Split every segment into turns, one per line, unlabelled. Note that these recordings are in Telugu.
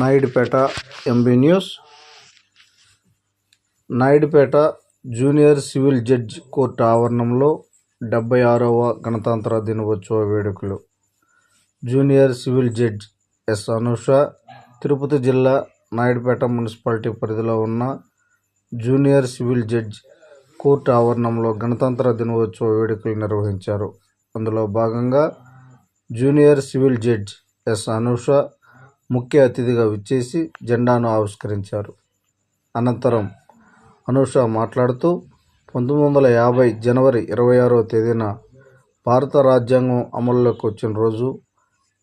Naidupeta MB news. Naidupeta junior civil judge court ఆవరణంలో డెబ్బై ఆరవ గణతంత్ర దినోత్సవ వేడుకలు. Junior civil judge S Anusha Tirupati జిల్లా నాయుడుపేట మున్సిపాలిటీ పరిధిలో ఉన్న జూనియర్ సివిల్ జడ్జ్ కోర్టు ఆవరణంలో గణతంత్ర దినోత్సవ వేడుకలు నిర్వహించారు. అందులో భాగంగా junior civil judge S Anusha ముఖ్య అతిథిగా విచ్చేసి జెండాను ఆవిష్కరించారు. అనంతరం అనూష మాట్లాడుతూ పంతొమ్మిది వందల యాభై జనవరి ఇరవై ఆరవ తేదీన భారత రాజ్యాంగం అమల్లోకి వచ్చిన రోజు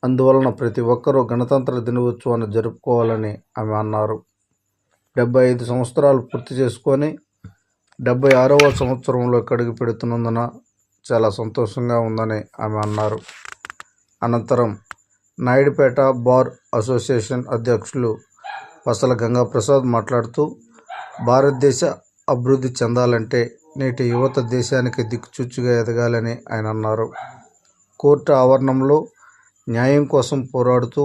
అందువలన ప్రతి ఒక్కరూ గణతంత్ర దినోత్సవాన్ని జరుపుకోవాలని ఆమె అన్నారు. డెబ్బై ఐదు సంవత్సరాలు పూర్తి చేసుకొని డెబ్బై ఆరవ సంవత్సరంలో కడుగు పెడుతున్నందున చాలా సంతోషంగా ఉందని ఆమె అన్నారు. అనంతరం నాయుడుపేట బార్ అసోసియేషన్ అధ్యక్షులు పసల గంగాప్రసాద్ మాట్లాడుతూ భారతదేశ అభివృద్ధి చెందాలంటే నేటి యువత దేశానికి దిక్చుచ్చుగా ఎదగాలని ఆయన అన్నారు. కోర్టు ఆవరణంలో న్యాయం కోసం పోరాడుతూ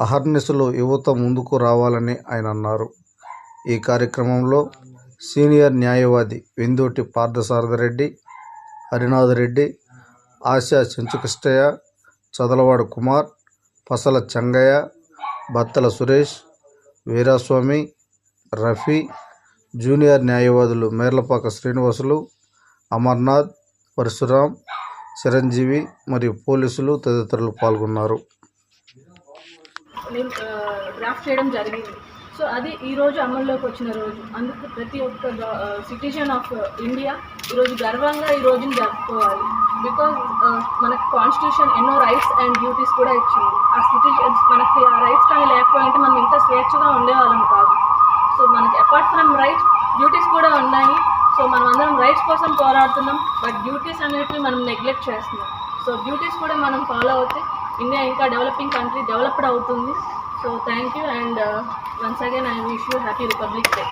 అహర్నిశలు యువత ముందుకు రావాలని ఆయన అన్నారు. ఈ కార్యక్రమంలో సీనియర్ న్యాయవాది వెందోటి పార్థసారథరెడ్డి హరినాథ్ రెడ్డి ఆశా చెంచుకృష్ణయ్య చదలవాడు కుమార్ పసల చెంగయ్య బత్తల సురేష్ వీరాస్వామి రఫీ జూనియర్ న్యాయవాదులు మేర్లపాక శ్రీనివాసులు అమర్నాథ్ పరశురాం చిరంజీవి మరియు పోలీసులు తదితరులు పాల్గొన్నారు.
నేను డ్రాఫ్ట్ చేయడం జరిగింది. సో అది ఈరోజు అమల్లోకి వచ్చిన రోజు. అందుకు ప్రతి ఒక్క సిటిజన్ ఆఫ్ ఇండియా ఈరోజు గర్వంగా ఈ రోజుని జరుపుకోవాలి. బికాజ్ మనకి కాన్స్టిట్యూషన్ ఎన్నో రైట్స్ అండ్ డ్యూటీస్ కూడా ఇచ్చింది. ఆ సిటిజన్స్ మనకి ఆ రైట్స్ కానీ లేకపోయింటే మనం ఇంత స్వేచ్ఛగా ఉండేవాళ్ళం కాదు. సో మనకి అపార్ట్ ఫ్రమ్ రైట్స్ డ్యూటీస్ కూడా ఉన్నాయి. సో మనం అందరం రైట్స్ కోసం పోరాడుతున్నాం. బట్ డ్యూటీస్ అనేటివి మనం నెగ్లెక్ట్ చేస్తున్నాం. సో డ్యూటీస్ కూడా మనం ఫాలో అవుతే ఇండియా ఇంకా డెవలపింగ్ కంట్రీ డెవలప్డ్ అవుతుంది. So thank you and once again I wish you happy Republic Day